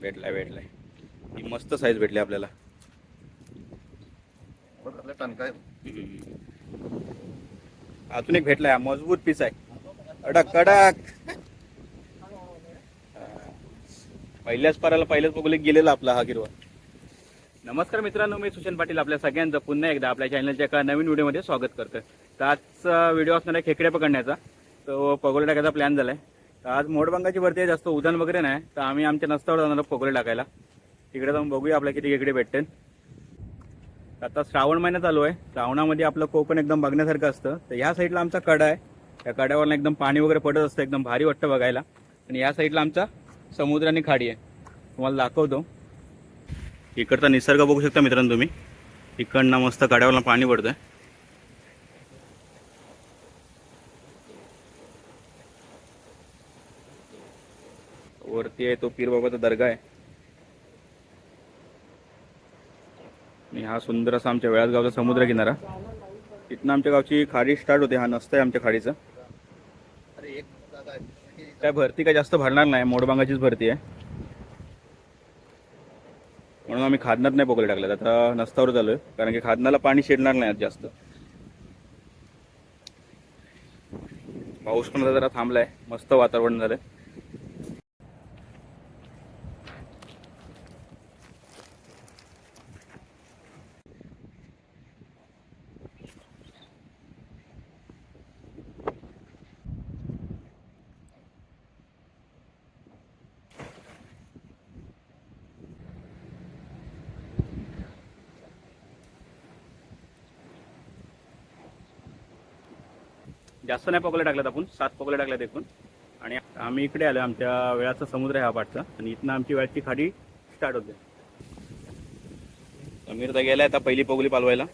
भेटलाय भेटलाय. ही मस्त साईज भेटली आपल्याला. अजून एक भेटलाय मजबूत पीस आहे. कडक कडक पहिल्याच पाराला पहिल्याच बघले गेलेला आपला हा गिरवा नमस्कार मित्रांनो मी सुशन पाटील आपल्या सगळ्यांचं. पुन्हा एकदा आपल्या चॅनलच्या एका नवीन व्हिडिओमध्ये स्वागत करतोय. तर आजचा व्हिडिओ असणार आहे खेकडे पकडण्याचा. तो पगोले टाकायचा प्लॅन झालाय. तर आज मोडबंगाची भरती आहे जास्त उदान वगैरे नाही. तर आम्ही आमच्या नस्त्यावर जाणार आहोत टाकायला. तिकडे जाऊन बघूया आपल्या किती इकडे भेटते आता श्रावण महिना चालू आहे. श्रावणामध्ये आपलं कोकण एकदम बघण्यासारखं असतं. तर ह्या साईडला आमचा कडा आहे. त्या कड्यावर एकदम पाणी वगैरे पडत असतं एकदम भारी वाटतं बघायला. आणि या साईडला आमचा समुद्र आणि खाडी आहे. तुम्हाला दाखवतो. इकडचा निसर्ग बघू शकता मित्रांनो तुम्ही. इकडनं मस्त कड्यावरला पाणी पडतंय. वरती आहे तो पीरबाबाचा दर्गा आहे. आणि हा सुंदर असा आमच्या वेळासगावचा समुद्र किनारा. तिथनं आमच्या गावची खाडी स्टार्ट होते हा नसतं आहे आमच्या खाडीचं. काय भरती काय जास्त भरणार नाही मोडबांगाचीच भरती आहे. म्हणून आम्ही खादनात नाही पकडे टाकलं आता नसतावर झालोय कारण की खादनाला पाणी शिरणार नाही आज जास्त. पाऊस पण जरा थांबलाय मस्त वातावरण झालंय. जास्त नाही पकडले टाकल्यात आपण सात पकडले टाकल्यात एकूण. आणि आम्ही इकडे आलो आमच्या वेळाचा समुद्र आहे हा पाठचा. आणि इथनं आमची वेळाची खाडी स्टार्ट होते. समीर तर गेलाय आता पहिली पगली पालवायला.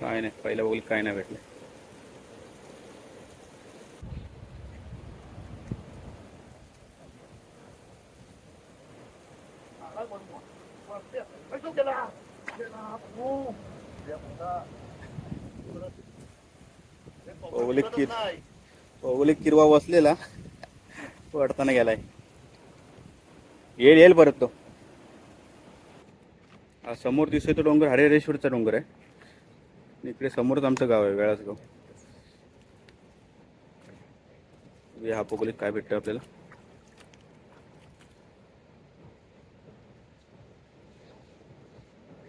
काय नाही पहिल्या पगली काय नाही भेटलं. पगोलीत किर पगोलीत किरवा बसलेला. पडताना गेलाय. येईल येईल परत तो. हा समोर दिसतोय तो डोंगर हरेरेश्वरचा डोंगर आहे. इकडे समोरच आमचं गाव आहे वेळाच गाव हा पगोलीत काय भेटतं आपल्याला?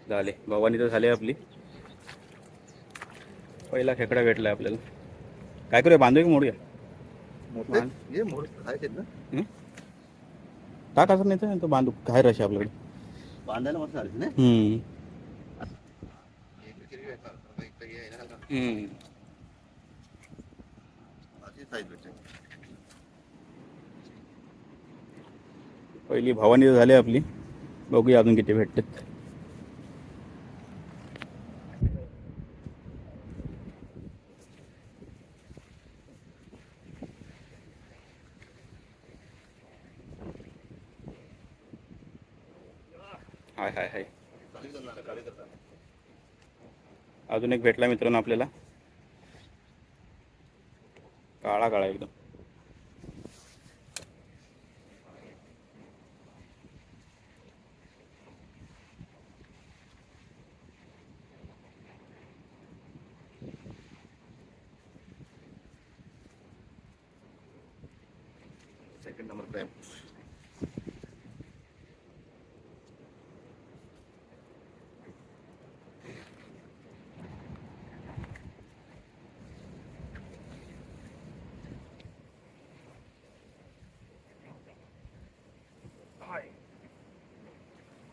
झाले. भवानी तर झाली आपली. पहिला खेकडा भेटलाय आपल्याला. काय करूया बांधूया की मोडूया? मोठे हे मोठ आहेत ना? हं? टाक असं नाही तर बांधू. काय रश आपल्याकडे? बांधायला मस्त झाले ना. पहिली भवानी तर झाली आपली. बघूया अजून किती भेटतात. हाय हाय हाय. अजून एक भेटला मित्रांनो आपल्याला. काळा काळा एकदम. Second number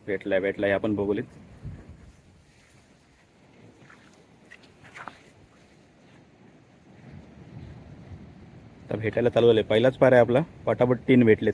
crab. भेटलाय भेटलाय आपण बघूलीत. आता भेटायला चालवले पहिलाच पार आहे आपला. पटापट तीन भेटलेत.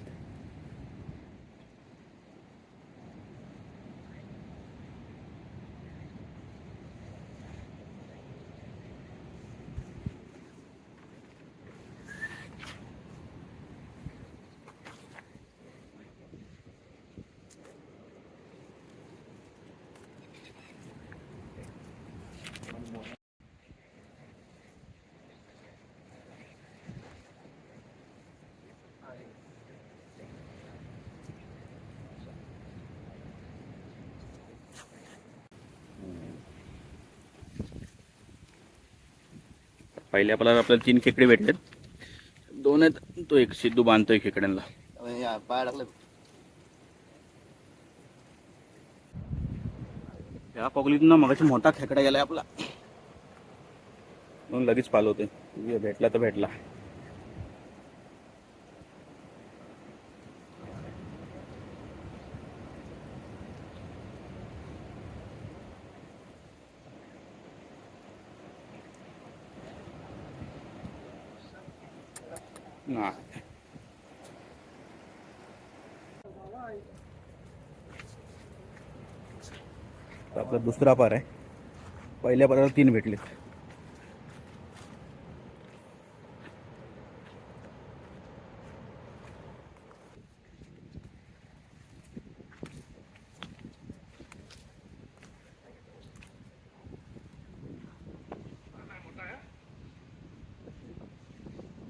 पहिल्या आपल्याला आपल्याला तीन खेकडे भेटलेत. दोन आहेत तो एक सिद्धू बांधतोय खेकड्यांना. पाय टाकलं या पगलीतनं मगाशी मोठा खेकडा गेलाय आपला. म्हणून लगेच पालवतोय भेटला तर भेटला. नाही आपला दुसरा पार आहे. पहिल्या पाराला तीन भेटलेत.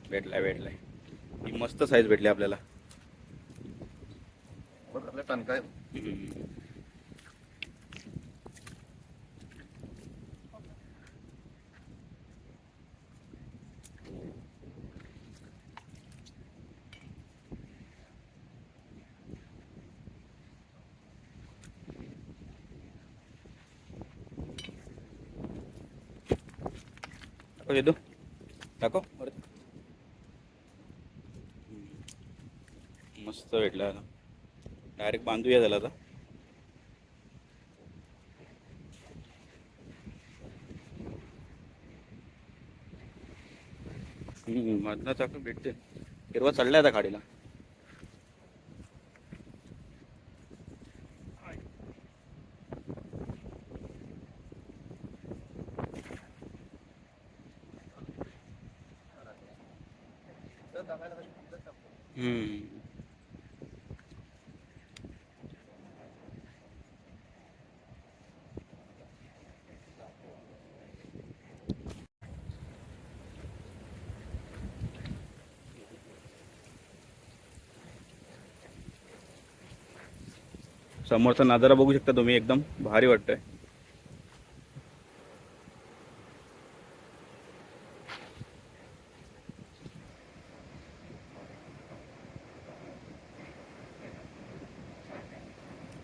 भेटलाय भेटलाय. मस्त साईज भेटली आपल्याला. टणका दाखव देतो दाखव वरती. मस्त भेटला. आता डायरेक्ट बांधूया त्याला आता. हम्म, मधनं चाकू भेटते. हिरवा चढलाय आता गाडीला हम्म. समोरचा नजारा बघू शकता तुम्ही एकदम भारी वाटतंय.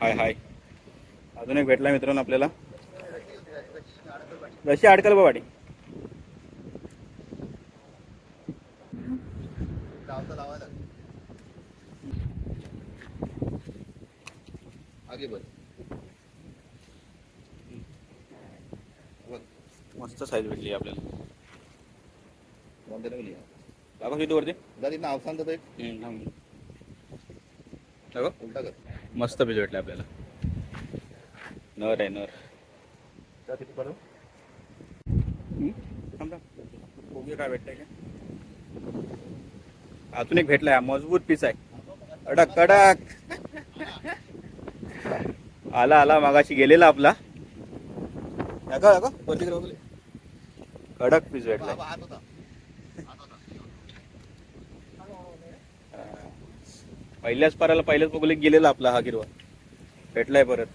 हाय हाय. अजून एक भेटला मित्रांनो आपल्याला. जशी अडकल बा आगे बघ मस्त साईज भेटली आपल्याला. कोणत्या नाही दाखव शेती वरती. दादी नाव सांगतो तो. एक हम्म, थांब. दाखव. उलटा कर मस्त पीस भेटले आपल्याला. नर आहे नर. त्या किती थांब थांब. बघूया काय भेटतंय का? अजून एक भेटलाय मजबूत पीस आहे. कडक कडक. आला आला मागाशी गेलेला आपला. कडक पीस होता पहिल्याच पाराला पहिल्याच बघले गेलेला आपला हा गिरवा भेटलाय परत.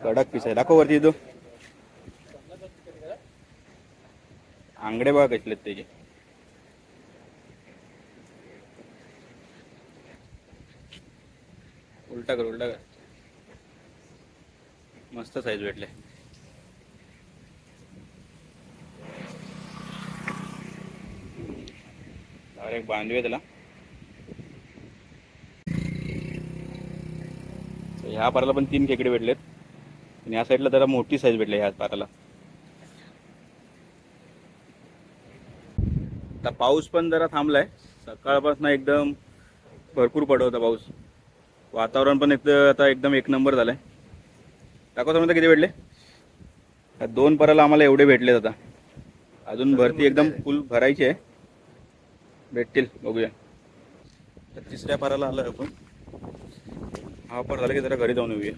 कडक पीस आहे. दाखव वरती तो आंगडे बघा कसले त्याचे. उलटा कर उलटा कर. मस्त साईज भेटले. डायरेक्ट बांधवे त्याला. ह्या पाराला पण तीन खेकडे भेटलेत. आणि ह्या साईडला जरा मोठी साईज भेटली ह्या पाराला. आता पाऊस पण जरा थांबलाय. सकाळपासून एकदम भरपूर पडत होता पाऊस. वातावरण पण एकदम आता एकदम एक नंबर झालंय. दाखव समजा किती भेटले? दोन पराला आम्हाला एवढे भेटलेत आता. अजून भरती एकदम फुल भरायची आहे. भेटतील बघूया. तर तिसऱ्या पाराला आलं आपण. हा पर झाला की जरा घरी जाऊन येऊया.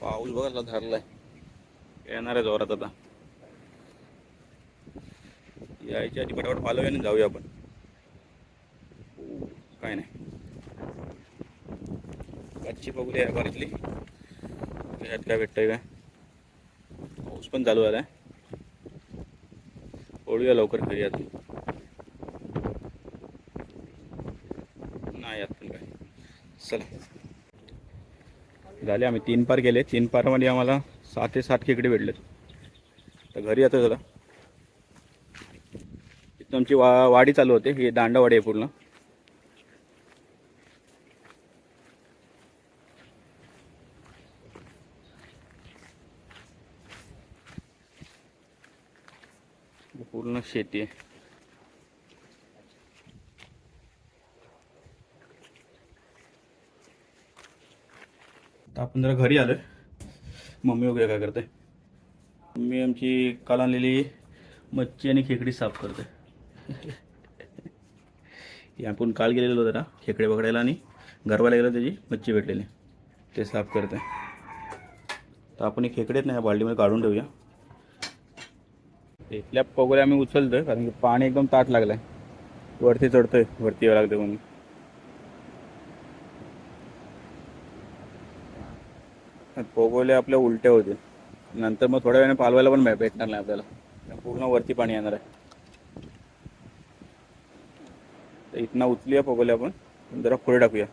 पाऊस बघा धरलाय. येणार आहे जोरात आता. यायच्या आधी पटापट पालवूया आणि जाऊया आपण. काय नाही. कच्ची बघूया या बारीतली त्याच्यात काय भेटतंय काय पाऊस पण चालू झालाय. ओढूया लवकर घरी आता. नाही यात पण काय. चला. झाले आम्ही तीन पार गेले. तीन पारमध्ये आम्हाला सहा ते सात खेकडे भेटलेत तर घरी येतो जरा. इथं आमची वा वाडी चालू होते. ही दांडावाडी आहे पूर्ण. पूर्ण शेती आहे. आपण जरा घरी आलोय. मम्मी वगैरे काय करते? मम्मी आमची काल आणलेली मच्छी आणि खेकडी साफ करते. आपण काल गेलेलो जरा खेकडे पकडायला आणि गरवाला गेलो त्याची मच्छी भेटलेली. ते साफ करते. तर आपण हे खेकडेच नाही ना ह्या बाल्टीमध्ये काढून ठेवूया. इथल्या पगोऱ्या आम्ही उचलतोय कारण की पाणी एकदम ताट लागलंय. वरती चढतोय वरती यावं लागतं म्हणून पोगोल्या आपल्या उलट्या होतील. नंतर मग थोड्या वेळाने पालवायला पण भेटणार नाही आपल्याला. पूर्ण वरती पाणी येणार आहे. तर इथनं उचलूया पोगोल्या आपण. जरा पुढे टाकूया.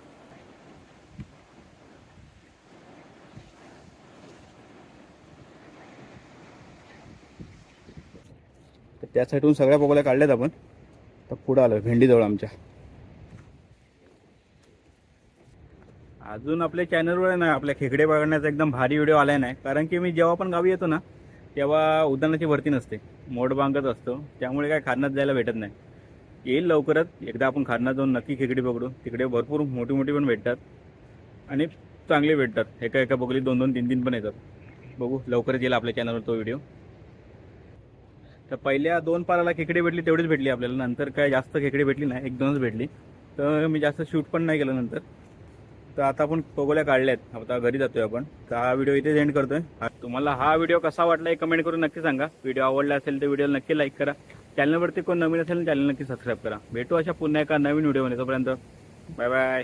तर त्या साईडून सगळ्या पोगोल्या काढल्यात आपण. तर पुढं आलो भेंडीजवळ आमच्या. अजून आपल्या चॅनलवर ना आपल्या खेकडे बघण्याचा एकदम भारी व्हिडिओ आला नाही कारण की मी जेव्हा पण गावी येतो ना तेव्हा उद्यानाची भरती नसते. मोड बांगत असतो. त्यामुळे काय खारणात जायला भेटत नाही. येईल लवकरच. एकदा आपण खारणात जाऊन नक्की खेकडी पकडू. तिकडे भरपूर मोठी मोठी पण भेटतात. आणि चांगले भेटतात. एका एका बगली दोन दोन तीन तीन पण येतात. बघू लवकरच येईल आपल्या चॅनलवर तो व्हिडिओ तर पहिल्या दोन पाराला खेकडे भेटली तेवढीच भेटली आपल्याला. नंतर काय जास्त खेकडी भेटली नाही. एक दोनच भेटली. तर मी जास्त शूट पण नाही केलं नंतर. तर आता आपण पगोल्या काढल्यात. आता घरी जातोय आपण. तर हा व्हिडिओ इथेच एंड करतोय. तुम्हाला हा व्हिडिओ कसा वाटला हे कमेंट करून नक्की सांगा. व्हिडिओ आवडला असेल तर व्हिडिओला नक्की लाईक करा. चॅनलवरती कोण नवीन असेल चॅनल नक्की सबस्क्राईब करा. भेटू अशा पुन्हा एका नवीन व्हिडिओमध्ये तोपर्यंत बाय बाय